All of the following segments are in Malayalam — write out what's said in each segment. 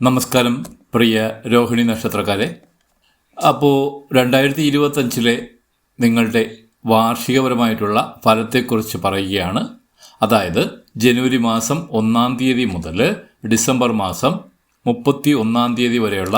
നമസ്കാരം പ്രിയ രോഹിണി നക്ഷത്രക്കാരെ. അപ്പോൾ രണ്ടായിരത്തി ഇരുപത്തഞ്ചിലെ നിങ്ങളുടെ വാർഷികപരമായിട്ടുള്ള ഫലത്തെക്കുറിച്ച് പറയുകയാണ്. അതായത് ജനുവരി മാസം ഒന്നാം തീയതി മുതൽ ഡിസംബർ മാസം മുപ്പത്തി ഒന്നാം തീയതി വരെയുള്ള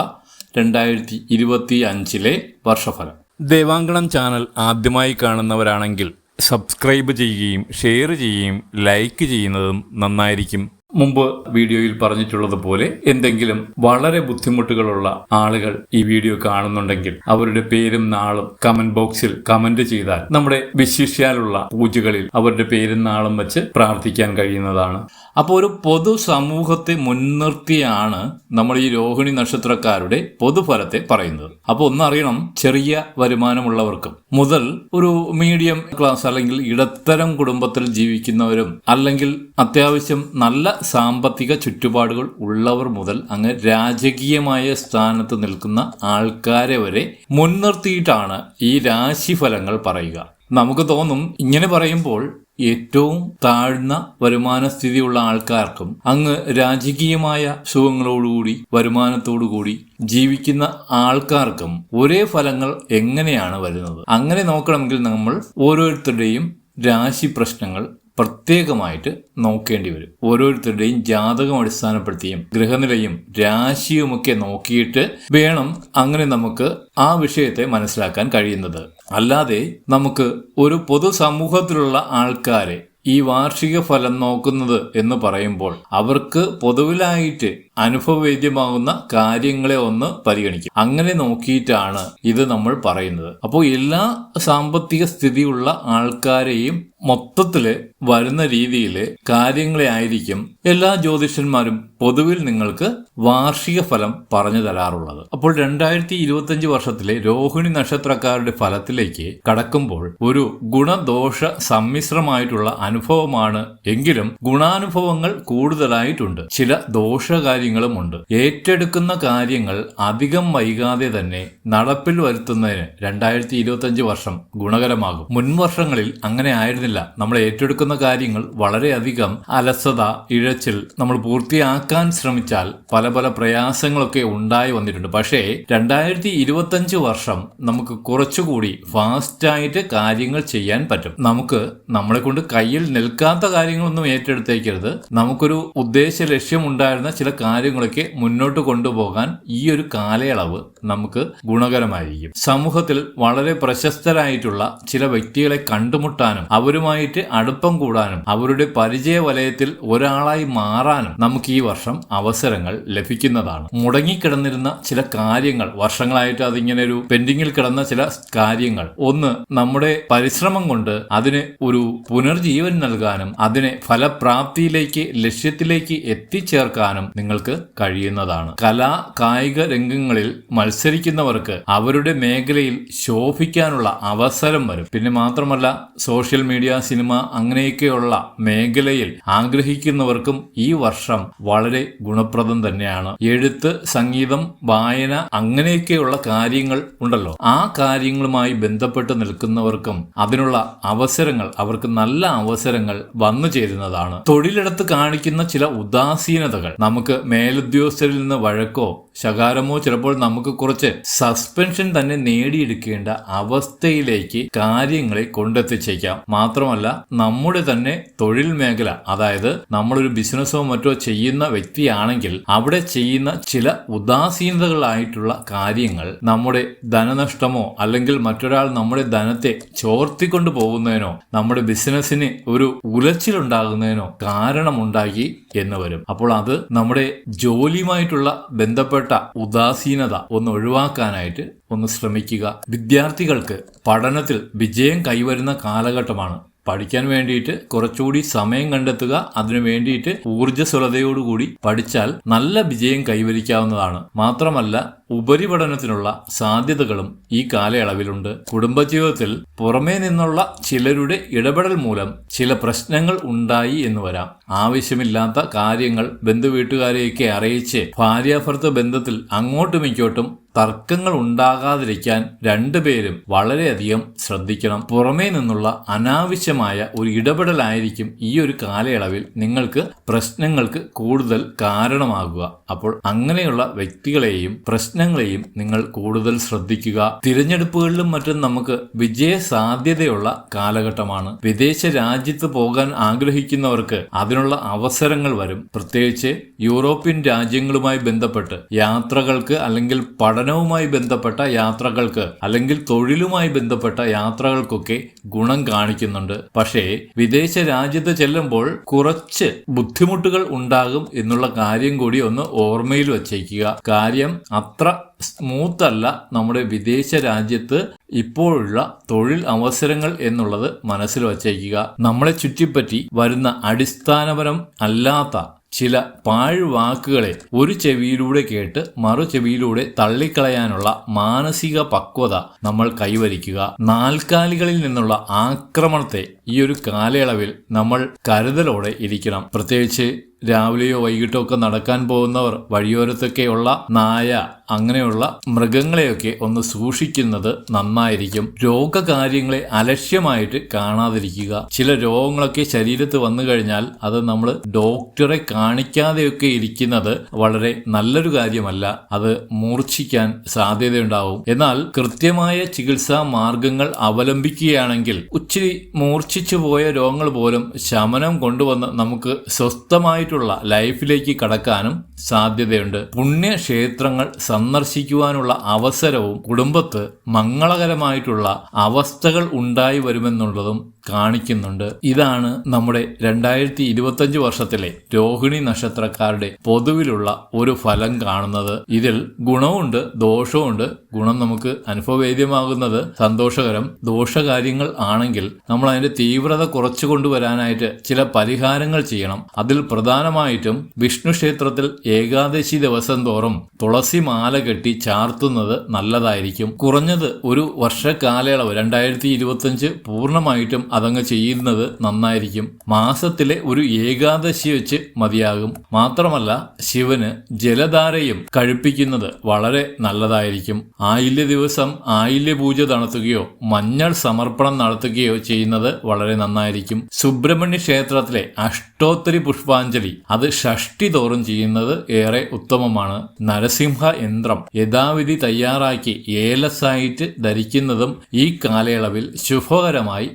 രണ്ടായിരത്തി ഇരുപത്തി അഞ്ചിലെ വർഷഫലം. ദേവാങ്കണം ചാനൽ ആദ്യമായി കാണുന്നവരാണെങ്കിൽ സബ്സ്ക്രൈബ് ചെയ്യുകയും ഷെയർ ചെയ്യുകയും ലൈക്ക് ചെയ്യുന്നതും നന്നായിരിക്കും. മുമ്പ് വീഡിയോയിൽ പറഞ്ഞിട്ടുള്ളതുപോലെ എന്തെങ്കിലും വളരെ ബുദ്ധിമുട്ടുകളുള്ള ആളുകൾ ഈ വീഡിയോ കാണുന്നുണ്ടെങ്കിൽ അവരുടെ പേരും നാളും കമന്റ് ബോക്സിൽ കമന്റ് ചെയ്താൽ നമ്മുടെ വിശിഷ്യാലുള്ള പൂജകളിൽ അവരുടെ പേരും നാളും വെച്ച് പ്രാർത്ഥിക്കാൻ കഴിയുന്നതാണ്. അപ്പോൾ ഒരു പൊതു സമൂഹത്തെ മുൻനിർത്തിയാണ് നമ്മൾ ഈ രോഹിണി നക്ഷത്രക്കാരുടെ പൊതുഫലത്തെ പറയുന്നത്. അപ്പോൾ ഒന്നറിയണം ചെറിയ വരുമാനമുള്ളവർക്കും മുതൽ ഒരു മീഡിയം ക്ലാസ് അല്ലെങ്കിൽ ഇടത്തരം കുടുംബത്തിൽ ജീവിക്കുന്നവരും അല്ലെങ്കിൽ അത്യാവശ്യം നല്ല സാമ്പത്തിക ചുറ്റുപാടുകൾ ഉള്ളവർ മുതൽ അങ്ങ് രാജകീയമായ സ്ഥാനത്ത് നിൽക്കുന്ന ആൾക്കാരെ വരെ മുൻനിർത്തിയിട്ടാണ് ഈ രാശിഫലങ്ങൾ പറയുക. നമുക്ക് തോന്നും ഇങ്ങനെ പറയുമ്പോൾ ഏറ്റവും താഴ്ന്ന വരുമാന സ്ഥിതിയുള്ള ആൾക്കാർക്കും അങ്ങ് രാജകീയമായ സുഖങ്ങളോടുകൂടി വരുമാനത്തോടുകൂടി ജീവിക്കുന്ന ആൾക്കാർക്കും ഒരേ ഫലങ്ങൾ എങ്ങനെയാണ് വരുന്നത്? അങ്ങനെ നോക്കണമെങ്കിൽ നമ്മൾ ഓരോരുത്തരുടെയും രാശി പ്രശ്നങ്ങൾ പ്രത്യേകമായിട്ട് നോക്കേണ്ടി വരും. ഓരോരുത്തരുടെയും ജാതകം അടിസ്ഥാനപ്പെടുത്തിയും ഗ്രഹനിലയും രാശിയുമൊക്കെ നോക്കിയിട്ട് വേണം അങ്ങനെ നമുക്ക് ആ വിഷയത്തെ മനസ്സിലാക്കാൻ കഴിയുന്നത്. അല്ലാതെ നമുക്ക് ഒരു പൊതുസമൂഹത്തിലുള്ള ആൾക്കാരെ ഈ വാർഷിക ഫലം നോക്കുന്നത് എന്ന് പറയുമ്പോൾ അവർക്ക് പൊതുവിലായിട്ട് അനുഭവവേദ്യമാകുന്ന കാര്യങ്ങളെ ഒന്ന് പരിഗണിക്കും. അങ്ങനെ നോക്കിയിട്ടാണ് ഇത് നമ്മൾ പറയുന്നത്. അപ്പോൾ എല്ലാ സാമ്പത്തിക സ്ഥിതിയുള്ള ആൾക്കാരെയും മൊത്തത്തിൽ വരുന്ന രീതിയിൽ കാര്യങ്ങളെ ആയിരിക്കും എല്ലാ ജ്യോതിഷന്മാരും പൊതുവിൽ നിങ്ങൾക്ക് വാർഷിക ഫലം പറഞ്ഞു തരാറുള്ളത്. അപ്പോൾ രണ്ടായിരത്തി ഇരുപത്തിയഞ്ച് വർഷത്തിലെ രോഹിണി നക്ഷത്രക്കാരുടെ ഫലത്തിലേക്ക് കടക്കുമ്പോൾ ഒരു ഗുണദോഷ സമ്മിശ്രമായിട്ടുള്ള അനുഭവമാണ് എങ്കിലും ഗുണാനുഭവങ്ങൾ കൂടുതലായിട്ടുണ്ട്. ചില ദോഷകാര്യങ്ങളുമുണ്ട്. ഏറ്റെടുക്കുന്ന കാര്യങ്ങൾ അധികം വൈകാതെ തന്നെ നടപ്പിൽ വരുത്തുന്നതിന് രണ്ടായിരത്തി വർഷം ഗുണകരമാകും. മുൻവർഷങ്ങളിൽ അങ്ങനെ ആയിരുന്നില്ല. നമ്മൾ ഏറ്റെടുക്കുന്ന കാര്യങ്ങൾ വളരെയധികം അലസത ഇഴച്ചിൽ നമ്മൾ പൂർത്തിയാക്കാൻ ശ്രമിച്ചാൽ പല പല പ്രയാസങ്ങളൊക്കെ ഉണ്ടായി വന്നിട്ടുണ്ട്. പക്ഷേ രണ്ടായിരത്തി ഇരുപത്തഞ്ച് വർഷം നമുക്ക് കുറച്ചുകൂടി ഫാസ്റ്റായിട്ട് കാര്യങ്ങൾ ചെയ്യാൻ പറ്റും. നമുക്ക് നമ്മളെ കൊണ്ട് കയ്യിൽ നിൽക്കാത്ത കാര്യങ്ങളൊന്നും ഏറ്റെടുത്തേക്കരുത്. നമുക്കൊരു ഉദ്ദേശ ലക്ഷ്യമുണ്ടായിരുന്ന ചില കാര്യങ്ങളൊക്കെ മുന്നോട്ട് കൊണ്ടുപോകാൻ ഈ ഒരു കാലയളവ് നമുക്ക് ഗുണകരമായിരിക്കും. സമൂഹത്തിൽ വളരെ പ്രശസ്തരായിട്ടുള്ള ചില വ്യക്തികളെ കണ്ടുമുട്ടാനും അവരുമായിട്ട് അടുപ്പം കൂടാനും അവരുടെ പരിചയ വലയത്തിൽ ഒരാളായി മാറാനും നമുക്ക് ഈ വർഷം അവസരങ്ങൾ ലഭിക്കുന്നതാണ്. മുടങ്ങിക്കിടന്നിരുന്ന ചില കാര്യങ്ങൾ വർഷങ്ങളായിട്ട് അതിങ്ങനെ ഒരു പെൻഡിങ്ങിൽ കിടന്ന ചില കാര്യങ്ങൾ. ഒന്ന് നമ്മുടെ പരിശ്രമം കൊണ്ട് അതിന് ഒരു പുനർജീവൻ നൽകാനും അതിനെ ഫലപ്രാപ്തിയിലേക്ക് ലക്ഷ്യത്തിലേക്ക് എത്തിച്ചേർക്കാനും നിങ്ങൾക്ക് കഴിയുന്നതാണ്. കലാ കായിക രംഗങ്ങളിൽ മത്സരിക്കുന്നവർക്ക് അവരുടെ മേഖലയിൽ ശോഭിക്കാനുള്ള അവസരം വരും. പിന്നെ മാത്രമല്ല സോഷ്യൽ മീഡിയ സിനിമ അങ്ങനെയൊക്കെയുള്ള മേഖലയിൽ ആഗ്രഹിക്കുന്നവർക്കും ഈ വർഷം വളരെ ഗുണപ്രദം തന്നെയാണ്. എഴുത്ത് സംഗീതം വായന അങ്ങനെയൊക്കെയുള്ള കാര്യങ്ങൾ ഉണ്ടല്ലോ. ആ കാര്യങ്ങളുമായി ബന്ധപ്പെട്ട് നിൽക്കുന്നവർക്കും അതിനുള്ള അവസരങ്ങൾ അവർക്ക് നല്ല അവസരങ്ങൾ വന്നു ചേരുന്നതാണ്. തൊഴിലിടത്ത് കാണിക്കുന്ന ചില ഉദാസീനതകൾ. നമുക്ക് മേലുദ്യോഗസ്ഥരിൽ നിന്ന് വഴക്കോ ശകാരമോ? ചിലപ്പോൾ നമുക്ക് കുറച്ച് സസ്പെൻഷൻ തന്നെ നേടിയെടുക്കേണ്ട അവസ്ഥയിലേക്ക് കാര്യങ്ങളെ കൊണ്ടെത്തിച്ചേക്കാം. മാത്രമല്ല നമ്മുടെ തന്നെ തൊഴിൽ മേഖല അതായത് നമ്മളൊരു ബിസിനസ്സോ മറ്റോ ചെയ്യുന്ന വ്യക്തിയാണെങ്കിൽ അവിടെ ചെയ്യുന്ന ചില ഉദാസീനതകളായിട്ടുള്ള കാര്യങ്ങൾ നമ്മുടെ ധനനഷ്ടമോ അല്ലെങ്കിൽ മറ്റൊരാൾ നമ്മുടെ ധനത്തെ ചോർത്തിക്കൊണ്ടു പോകുന്നതിനോ നമ്മുടെ ബിസിനസ്സിന് ഒരു ഉലച്ചിലുണ്ടാകുന്നതിനോ കാരണമുണ്ടാക്കി എന്ന് വരും. അപ്പോൾ അത് നമ്മുടെ ജോലിയുമായിട്ടുള്ള ബന്ധപ്പെട്ട ഉദാസീനത ഒന്ന് ഒഴിവാക്കാനായിട്ട് ഒന്ന് ശ്രമിക്കുക. വിദ്യാർത്ഥികൾക്ക് പഠനത്തിൽ വിജയം കൈവരുന്ന കാലഘട്ടമാണ്. പഠിക്കാൻ വേണ്ടിയിട്ട് കുറച്ചുകൂടി സമയം കണ്ടെത്തുക. അതിനു വേണ്ടിയിട്ട് ഊർജസ്വലതയോടുകൂടി പഠിച്ചാൽ നല്ല വിജയം കൈവരിക്കാവുന്നതാണ്. മാത്രമല്ല ഉപരിപഠനത്തിനുള്ള സാധ്യതകളും ഈ കാലയളവിലുണ്ട്. കുടുംബജീവിതത്തിൽ പുറമേ നിന്നുള്ള ചിലരുടെ ഇടപെടൽ മൂലം ചില പ്രശ്നങ്ങൾ ഉണ്ടായി എന്ന് വരാം. ആവശ്യമില്ലാത്ത കാര്യങ്ങൾ ബന്ധുവീട്ടുകാരെയൊക്കെ അറിയിച്ച് ഭാര്യാഭർത്ത ബന്ധത്തിൽ അങ്ങോട്ടും ഇങ്ങോട്ടും തർക്കങ്ങൾ ഉണ്ടാകാതിരിക്കാൻ രണ്ടുപേരും വളരെയധികം ശ്രദ്ധിക്കണം. പുറമേ നിന്നുള്ള അനാവശ്യമായ ഒരു ഇടപെടലായിരിക്കും ഈ ഒരു കാലയളവിൽ നിങ്ങൾക്ക് പ്രശ്നങ്ങൾക്ക് കൂടുതൽ കാരണമാകുക. അപ്പോൾ അങ്ങനെയുള്ള വ്യക്തികളെയും പ്രശ്നങ്ങളെയും നിങ്ങൾ കൂടുതൽ ശ്രദ്ധിക്കുക. തിരഞ്ഞെടുപ്പുകളിലും മറ്റും നമുക്ക് വിജയ സാധ്യതയുള്ള കാലഘട്ടമാണ്. വിദേശ രാജ്യത്ത് പോകാൻ ആഗ്രഹിക്കുന്നവർക്ക് അതിനുള്ള അവസരങ്ങൾ വരും. പ്രത്യേകിച്ച് യൂറോപ്യൻ രാജ്യങ്ങളുമായി ബന്ധപ്പെട്ട് യാത്രകൾക്ക് അല്ലെങ്കിൽ പഠനവുമായി ബന്ധപ്പെട്ട യാത്രകൾക്ക് അല്ലെങ്കിൽ തൊഴിലുമായി ബന്ധപ്പെട്ട യാത്രകൾക്കൊക്കെ ഗുണം കാണിക്കുന്നുണ്ട്. പക്ഷേ വിദേശ രാജ്യത്ത് ചെല്ലുമ്പോൾ കുറച്ച് ബുദ്ധിമുട്ടുകൾ ഉണ്ടാകും എന്നുള്ള കാര്യം കൂടി ഒന്ന് ഓർമ്മയിൽ വച്ചേക്കുക. കാര്യം അത്ര സ്മൂത്ത് അല്ല നമ്മുടെ വിദേശ രാജ്യത്ത് ഇപ്പോഴുള്ള തൊഴിൽ അവസരങ്ങൾ എന്നുള്ളത് മനസ്സിൽ വച്ചേക്കുക. നമ്മളെ ചുറ്റിപ്പറ്റി വരുന്ന അടിസ്ഥാനപരം അല്ലാത്ത ചില പാഴ്വാക്കുകളെ ഒരു ചെവിയിലൂടെ കേട്ട് മറു ചെവിയിലൂടെ തള്ളിക്കളയാനുള്ള മാനസിക പക്വത നമ്മൾ കൈവരിക്കുക. നാൽക്കാലികളിൽ നിന്നുള്ള ആക്രമണത്തെ ഈ ഒരു കാലയളവിൽ നമ്മൾ കരുതലോടെ ഇരിക്കണം. പ്രത്യേകിച്ച് രാവിലെയോ വൈകിട്ടോ ഒക്കെ നടക്കാൻ പോകുന്നവർ വഴിയോരത്തൊക്കെയുള്ള നായ അങ്ങനെയുള്ള മൃഗങ്ങളെയൊക്കെ ഒന്ന് സൂക്ഷിക്കുന്നത് നന്നായിരിക്കും. രോഗകാര്യങ്ങളെ അലക്ഷ്യമായിട്ട് കാണാതിരിക്കുക. ചില രോഗങ്ങളൊക്കെ ശരീരത്ത് വന്നു കഴിഞ്ഞാൽ അത് നമ്മൾ ഡോക്ടറെ കാണിക്കാതെയൊക്കെ ഇരിക്കുന്നത് വളരെ നല്ലൊരു കാര്യമല്ല. അത് മൂർച്ഛിക്കാൻ സാധ്യതയുണ്ടാവും. എന്നാൽ കൃത്യമായ ചികിത്സാ മാർഗങ്ങൾ അവലംബിക്കുകയാണെങ്കിൽ ഉച്ചിരി മൂർച്ഛിച്ചു പോയ രോഗങ്ങൾ പോലും ശമനം കൊണ്ടുവന്ന് നമുക്ക് സ്വസ്ഥമായിട്ടുള്ള ലൈഫിലേക്ക് കടക്കാനും സാധ്യതയുണ്ട്. പുണ്യക്ഷേത്രങ്ങൾ സന്ദർശിക്കുവാനുള്ള അവസരവും കുടുംബത്ത് മംഗളകരമായിട്ടുള്ള അവസ്ഥകൾ ഉണ്ടായി വരുമെന്നുള്ളതും കാണിക്കുന്നുണ്ട്. ഇതാണ് നമ്മുടെ രണ്ടായിരത്തി ഇരുപത്തഞ്ച് വർഷത്തിലെ രോഹിണി നക്ഷത്രക്കാരുടെ പൊതുവിലുള്ള ഒരു ഫലം കാണുന്നത്. ഇതിൽ ഗുണവുമുണ്ട് ദോഷവുമുണ്ട്. ഗുണം നമുക്ക് അനുഭവവേദ്യമാകുന്നത് സന്തോഷകരം ദോഷകാര്യങ്ങൾ ആണെങ്കിൽ നമ്മൾ അതിന്റെ തീവ്രത കുറച്ചു കൊണ്ടുവരാനായിട്ട് ചില പരിഹാരങ്ങൾ ചെയ്യണം. അതിൽ പ്രധാനമായിട്ടും വിഷ്ണു ക്ഷേത്രത്തിൽ ഏകാദശി ദിവസം തോറും തുളസി മാല കെട്ടി ചാർത്തുന്നത് നല്ലതായിരിക്കും. കുറഞ്ഞത് ഒരു വർഷക്കാലയളവ് രണ്ടായിരത്തി ഇരുപത്തഞ്ച് പൂർണമായിട്ടും അതങ്ങ് ചെയ്യുന്നത് നന്നായിരിക്കും. മാസത്തിലെ ഒരു ഏകാദശി വെച്ച് മതിയാകും. മാത്രമല്ല ശിവന് ജലധാരയും കഴിപ്പിക്കുന്നത് വളരെ നല്ലതായിരിക്കും. ആയില്യ ദിവസം ആയില്യ പൂജ നടത്തുകയോ മഞ്ഞൾ സമർപ്പണം നടത്തുകയോ ചെയ്യുന്നത് വളരെ നന്നായിരിക്കും. സുബ്രഹ്മണ്യ ക്ഷേത്രത്തിലെ അഷ്ടോത്തരി പുഷ്പാഞ്ജലി അത് ഷഷ്ടി തോറും ചെയ്യുന്നത് ഏറെ ഉത്തമമാണ്. നരസിംഹ യന്ത്രം യഥാവിധി തയ്യാറാക്കി ഏലസായിട്ട് ധരിക്കുന്നതും ഈ കാലയളവിൽ ശുഭകരമായി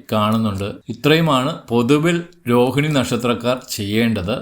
കാണുന്നുണ്ട് ഇത്രയുമാണ് പൊതുവിൽ രോഹിണി നക്ഷത്രക്കാർ ചെയ്യേണ്ടത്.